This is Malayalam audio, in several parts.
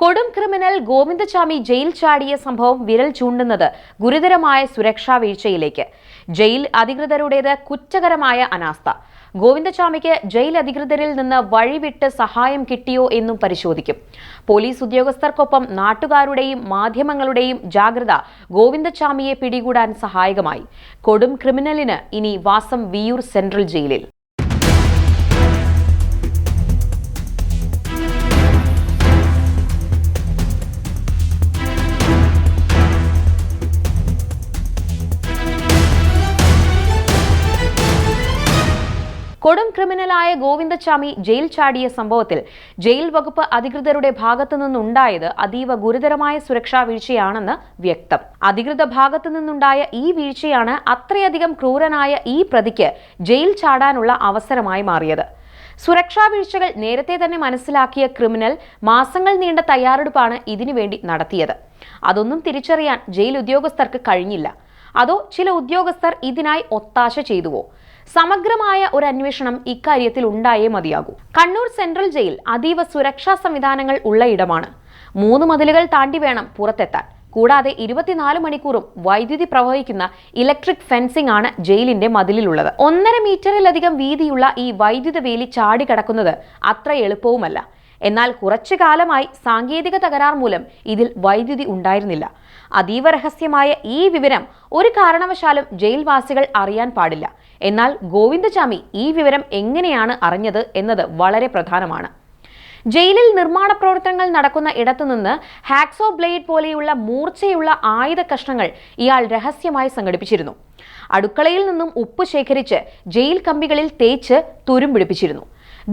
കൊടും ക്രിമിനൽ ഗോവിന്ദചാമി ജയിൽ ചാടിയ സംഭവം വിരൽ ചൂണ്ടുന്നത് ഗുരുതരമായ സുരക്ഷാ വീഴ്ചയിലേക്ക്. ജയിൽ അധികൃതരുടേത് കുറ്റകരമായ അനാസ്ഥ. ഗോവിന്ദചാമിക്ക് ജയിൽ അധികൃതരിൽ നിന്ന് വഴിവിട്ട് സഹായം കിട്ടിയോ എന്നും പരിശോധിക്കും. പോലീസ് ഉദ്യോഗസ്ഥർക്കൊപ്പം നാട്ടുകാരുടെയും മാധ്യമങ്ങളുടെയും ജാഗ്രത ഗോവിന്ദചാമിയെ പിടികൂടാൻ സഹായകമായി. കൊടും ക്രിമിനലിന് ഇനി വാസം വിയൂർ സെൻട്രൽ ജയിലിൽ. കൊടും ക്രിമിനലായ ഗോവിന്ദചാമി ജയിൽ ചാടിയ സംഭവത്തിൽ ജയിൽ വകുപ്പ് അധികൃതരുടെ ഭാഗത്തു നിന്നുണ്ടായത് അതീവ ഗുരുതരമായ സുരക്ഷാ വീഴ്ചയാണെന്ന് വ്യക്തം. അധികൃത ഭാഗത്തു നിന്നുണ്ടായ ഈ വീഴ്ചയാണ് അത്രയധികം ക്രൂരനായ ഈ പ്രതിക്ക് ജയിൽ ചാടാനുള്ള അവസരമായി മാറിയത്. സുരക്ഷാ വീഴ്ചകൾ നേരത്തെ തന്നെ മനസ്സിലാക്കിയ ക്രിമിനൽ മാസങ്ങൾ നീണ്ട തയ്യാറെടുപ്പാണ് ഇതിനുവേണ്ടി നടത്തിയത്. അതൊന്നും തിരിച്ചറിയാൻ ജയിൽ ഉദ്യോഗസ്ഥർക്ക് കഴിഞ്ഞില്ല. അതോ ചില ഉദ്യോഗസ്ഥർ ഇതിനായി ഒത്താശ ചെയ്തുവോ? സമഗ്രമായ ഒരു അന്വേഷണം ഇക്കാര്യത്തിൽ ഉണ്ടായേ മതിയാകൂ. കണ്ണൂർ സെൻട്രൽ ജയിൽ അതീവ സുരക്ഷാ സംവിധാനങ്ങൾ ഉള്ള ഇടമാണ്. മൂന്ന് മതിലുകൾ താണ്ടി വേണം പുറത്തെത്താൻ. കൂടാതെ ഇരുപത്തിനാല് മണിക്കൂറും വൈദ്യുതി പ്രവഹിക്കുന്ന ഇലക്ട്രിക് ഫെൻസിംഗ് ആണ് ജയിലിന്റെ മതിലിലുള്ളത്. ഒന്നര മീറ്ററിലധികം വീതിയുള്ള ഈ വൈദ്യുത വേലി ചാടിക്കടക്കുന്നത് അത്ര എളുപ്പവുമല്ല. എന്നാൽ കുറച്ചു കാലമായി സാങ്കേതിക തകരാർ മൂലം ഇതിൽ വൈദ്യുതി ഉണ്ടായിരുന്നില്ല. അതീവ രഹസ്യമായ ഈ വിവരം ഒരു കാരണവശാലും ജയിൽവാസികൾ അറിയാൻ പാടില്ല. എന്നാൽ ഗോവിന്ദചാമി ഈ വിവരം എങ്ങനെയാണ് അറിഞ്ഞത് എന്നത് വളരെ പ്രധാനമാണ്. ജയിലിൽ നിർമ്മാണ പ്രവർത്തനങ്ങൾ നടക്കുന്ന ഇടത്തുനിന്ന് ഹാക്സോ ബ്ലേഡ് പോലെയുള്ള മൂർച്ചയുള്ള ആയുധ കഷ്ണങ്ങൾ ഇയാൾ രഹസ്യമായി സംഘടിപ്പിച്ചിരുന്നു. അടുക്കളയിൽ നിന്നും ഉപ്പ് ശേഖരിച്ച് ജയിൽ കമ്പികളിൽ തേച്ച് തുരും പിടിപ്പിച്ചിരുന്നു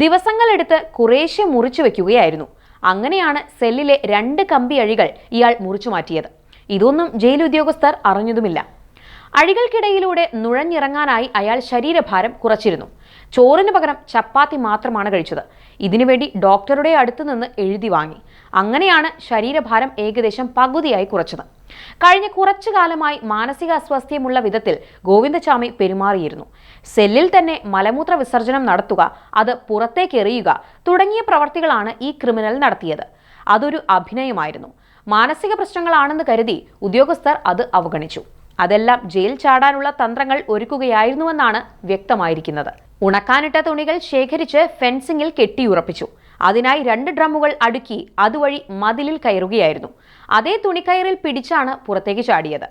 ദിവസങ്ങളെടുത്ത് കുറേശ്ശെ മുറിച്ചു വെക്കുകയായിരുന്നു. അങ്ങനെയാണ് സെല്ലിലെ രണ്ട് കമ്പി അഴികൾ ഇയാൾ മുറിച്ചു മാറ്റിയത്. ഇതൊന്നും ജയിൽ ഉദ്യോഗസ്ഥർ അറിഞ്ഞതുമില്ല. അഴികൾക്കിടയിലൂടെ നുഴഞ്ഞിറങ്ങാനായി അയാൾ ശരീരഭാരം കുറച്ചിരുന്നു. ചോറിന് പകരം ചപ്പാത്തി മാത്രമാണ് കഴിച്ചത്. ഇതിനുവേണ്ടി ഡോക്ടറുടെ അടുത്തു നിന്ന് എഴുതി വാങ്ങി. അങ്ങനെയാണ് ശരീരഭാരം ഏകദേശം പകുതിയായി കുറച്ചത്. കഴിഞ്ഞ കുറച്ചു കാലമായി മാനസിക അസ്വാസ്ഥ്യമുള്ള വിധത്തിൽ ഗോവിന്ദസ്വാമി പെരുമാറിയിരുന്നു. സെല്ലിൽ തന്നെ മലമൂത്ര വിസർജനം നടത്തുക അത് പുറത്തേക്കെറിയുക തുടങ്ങിയ പ്രവർത്തികളാണ് ഈ ക്രിമിനൽ നടത്തിയത്. അതൊരു അഭിനയമായിരുന്നു. മാനസിക പ്രശ്നങ്ങളാണെന്ന് കരുതി ഉദ്യോഗസ്ഥർ അത് അവഗണിച്ചു. അതെല്ലാം ജയിൽ ചാടാനുള്ള തന്ത്രങ്ങൾ ഒരുക്കുകയായിരുന്നുവെന്നാണ് വ്യക്തമായിരിക്കുന്നത്. ഉണക്കാനിട്ട തുണികൾ ശേഖരിച്ച് ഫെൻസിംഗിൽ കെട്ടിയുറപ്പിച്ചു. അതിനായി രണ്ട് ഡ്രമ്മുകൾ അടുക്കി അതുവഴി മതിലിൽ കയറുകയായിരുന്നു. അതേ തുണിക്കയറിൽ പിടിച്ചാണ് പുറത്തേക്ക് ചാടിയത്.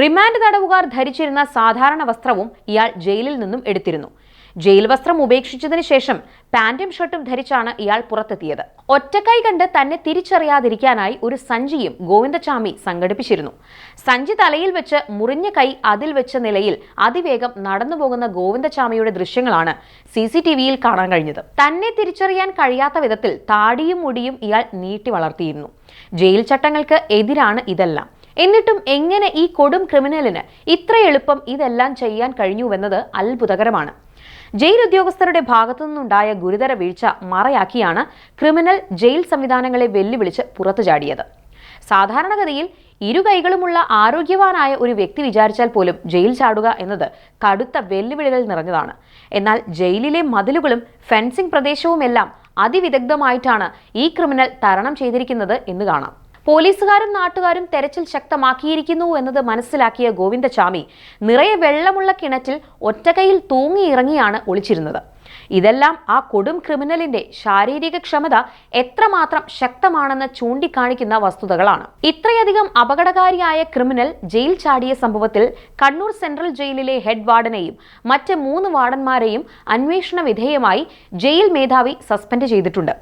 റിമാൻഡ് തടവുകാർ ധരിച്ചിരുന്ന സാധാരണ വസ്ത്രവും ഇയാൾ ജയിലിൽ നിന്നും എടുത്തിരുന്നു. ജയിൽ വസ്ത്രം ഉപേക്ഷിച്ചതിന് ശേഷം പാന്റും ഷർട്ടും ധരിച്ചാണ് ഇയാൾ പുറത്തെത്തിയത്. ഒറ്റക്കൈ കണ്ട് തന്നെ തിരിച്ചറിയാതിരിക്കാനായി ഒരു സഞ്ചിയും ഗോവിന്ദചാമി സംഘടിപ്പിച്ചിരുന്നു. സഞ്ചി തലയിൽ വെച്ച് മുറിഞ്ഞ കൈ അതിൽ വെച്ച നിലയിൽ അതിവേഗം നടന്നുപോകുന്ന ഗോവിന്ദചാമിയുടെ ദൃശ്യങ്ങളാണ് സി സി ടി വിയിൽ കാണാൻ കഴിഞ്ഞത്. തന്നെ തിരിച്ചറിയാൻ കഴിയാത്ത വിധത്തിൽ താടിയും മുടിയും ഇയാൾ നീട്ടി വളർത്തിയിരുന്നു. ജയിൽ ചട്ടങ്ങൾക്ക് എതിരാണ് ഇതെല്ലാം. എന്നിട്ടും എങ്ങനെ ഈ കൊടും ക്രിമിനലിന് ഇത്ര എളുപ്പം ഇതെല്ലാം ചെയ്യാൻ കഴിഞ്ഞുവെന്നത് അത്ഭുതകരമാണ്. ജയിൽ ഉദ്യോഗസ്ഥരുടെ ഭാഗത്തു നിന്നുണ്ടായ ഗുരുതര വീഴ്ച മറയാക്കിയാണ് ക്രിമിനൽ ജയിൽ സംവിധാനങ്ങളെ വെല്ലുവിളിച്ച് പുറത്തു ചാടിയത്. സാധാരണഗതിയിൽ ഇരുകൈകളുമുള്ള ആരോഗ്യവാനായ ഒരു വ്യക്തി വിചാരിച്ചാൽ പോലും ജയിൽ ചാടുക എന്നത് കടുത്ത വെല്ലുവിളികൾ നിറഞ്ഞതാണ്. എന്നാൽ ജയിലിലെ മതിലുകളും ഫെൻസിംഗ് പ്രദേശവുമെല്ലാം അതിവിദഗ്ധമായിട്ടാണ് ഈ ക്രിമിനൽ തരണം ചെയ്തിരിക്കുന്നത് എന്ന് കാണാം. പോലീസുകാരും നാട്ടുകാരും തെരച്ചിൽ ശക്തമാക്കിയിരിക്കുന്നു എന്നത് മനസ്സിലാക്കിയ ഗോവിന്ദചാമി നിറയെ വെള്ളമുള്ള കിണറ്റിൽ ഒറ്റകൈയിൽ തൂങ്ങിയിറങ്ങിയാണ് ഒളിച്ചിരുന്നത്. ഇതെല്ലാം ആ കൊടും ക്രിമിനലിന്റെ ശാരീരിക ക്ഷമത എത്രമാത്രം ശക്തമാണെന്ന് ചൂണ്ടിക്കാണിക്കുന്ന വസ്തുതകളാണ്. ഇത്രയധികം അപകടകാരിയായ ക്രിമിനൽ ജയിൽ ചാടിയ സംഭവത്തിൽ കണ്ണൂർ സെൻട്രൽ ജയിലിലെ ഹെഡ് വാർഡനെയും മറ്റ് മൂന്ന് വാർഡന്മാരെയും അന്വേഷണ വിധേയമായി ജയിൽ മേധാവി സസ്പെൻഡ് ചെയ്തിട്ടുണ്ട്.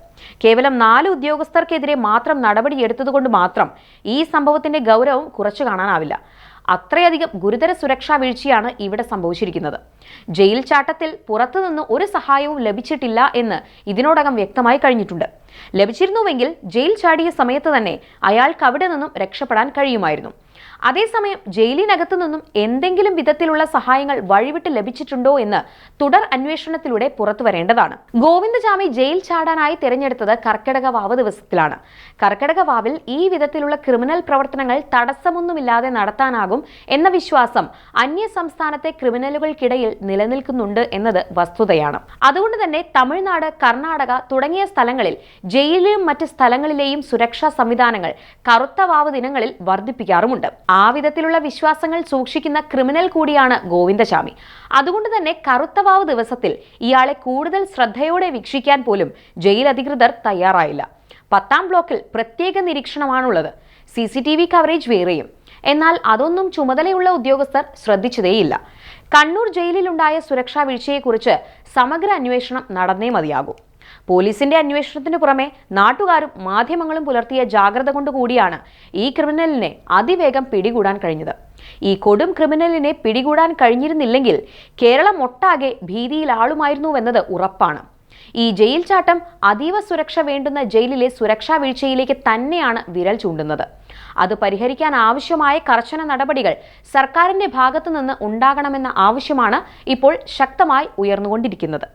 കേവലം നാല് ഉദ്യോഗസ്ഥർക്കെതിരെ മാത്രം നടപടിയെടുത്തതുകൊണ്ട് മാത്രം ഈ സംഭവത്തിന്റെ ഗൗരവം കുറച്ചു കാണാനാവില്ല. അത്രയധികം ഗുരുതര സുരക്ഷാ വീഴ്ചയാണ് ഇവിടെ സംഭവിച്ചിരിക്കുന്നത്. ജയിൽ ചാട്ടത്തിൽ പുറത്തുനിന്ന് ഒരു സഹായവും ലഭിച്ചിട്ടില്ല എന്ന് ഇതിനോടകം വ്യക്തമായി കഴിഞ്ഞിട്ടുണ്ട്. ലഭിച്ചിരുന്നുവെങ്കിൽ ജയിൽ ചാടിയ സമയത്ത് തന്നെ അയാൾക്ക് അവിടെ നിന്നും രക്ഷപ്പെടാൻ കഴിയുമായിരുന്നു. അതേസമയം ജയിലിനകത്തു നിന്നും എന്തെങ്കിലും വിധത്തിലുള്ള സഹായങ്ങൾ വഴിവിട്ട് ലഭിച്ചിട്ടുണ്ടോ എന്ന് തുടർ അന്വേഷണത്തിലൂടെ പുറത്തു വരേണ്ടതാണ്. ഗോവിന്ദജാമി ജയിൽ ചാടാനായി തിരഞ്ഞെടുത്തത് കർക്കിടക വാവ് ദിവസത്തിലാണ്. കർക്കിടക വാവിൽ ഈ വിധത്തിലുള്ള ക്രിമിനൽ പ്രവർത്തനങ്ങൾ തടസ്സമൊന്നുമില്ലാതെ നടത്താനാകും എന്ന വിശ്വാസം അന്യ സംസ്ഥാനത്തെ ക്രിമിനലുകൾക്കിടയിൽ നിലനിൽക്കുന്നുണ്ട് എന്നത് വസ്തുതയാണ്. അതുകൊണ്ട് തന്നെ തമിഴ്നാട് കർണാടക തുടങ്ങിയ സ്ഥലങ്ങളിൽ ജയിലിലും മറ്റ് സ്ഥലങ്ങളിലെയും സുരക്ഷാ സംവിധാനങ്ങൾ കറുത്ത വാവ് ദിനങ്ങളിൽ വർദ്ധിപ്പിക്കാറുമുണ്ട്. ആ വിധത്തിലുള്ള വിശ്വാസങ്ങൾ സൂക്ഷിക്കുന്ന ക്രിമിനൽ കൂടിയാണ് ഗോവിന്ദശാമി. അതുകൊണ്ട് തന്നെ കറുത്തവാവ് ദിവസത്തിൽ ഇയാളെ കൂടുതൽ ശ്രദ്ധയോടെ വീക്ഷിക്കാൻ പോലും ജയിൽ അധികൃതർ തയ്യാറായില്ല. പത്താം ബ്ലോക്കിൽ പ്രത്യേക നിരീക്ഷണമാണുള്ളത്. C C T V coverage വേറെയും. എന്നാൽ അതൊന്നും ചുമതലയുള്ള ഉദ്യോഗസ്ഥർ ശ്രദ്ധിച്ചതേയില്ല. കണ്ണൂർ ജയിലിലുണ്ടായ സുരക്ഷാ വീഴ്ചയെക്കുറിച്ച് സമഗ്ര അന്വേഷണം നടന്നേ മതിയാകൂ. പോലീസിന്റെ അന്വേഷണത്തിന് പുറമെ നാട്ടുകാരും മാധ്യമങ്ങളും പുലർത്തിയ ജാഗ്രത കൊണ്ടുകൂടിയാണ് ഈ ക്രിമിനലിനെ അതിവേഗം പിടികൂടാൻ കഴിഞ്ഞത്. ഈ കൊടും ക്രിമിനലിനെ പിടികൂടാൻ കഴിഞ്ഞിരുന്നില്ലെങ്കിൽ കേരളം ഒട്ടാകെ ഭീതിയിലാളുമായിരുന്നുവെന്നത് ഉറപ്പാണ്. ഈ ജയിൽ ചാട്ടം അതീവ സുരക്ഷ വേണ്ടുന്ന ജയിലിലെ സുരക്ഷാ വീഴ്ചയിലേക്ക് തന്നെയാണ് വിരൽ ചൂണ്ടുന്നത്. അത് പരിഹരിക്കാൻ ആവശ്യമായ കർശന നടപടികൾ സർക്കാരിന്റെ ഭാഗത്തു നിന്ന് ഉണ്ടാകണമെന്ന ആവശ്യമാണ് ഇപ്പോൾ ശക്തമായി ഉയർന്നുകൊണ്ടിരിക്കുന്നത്.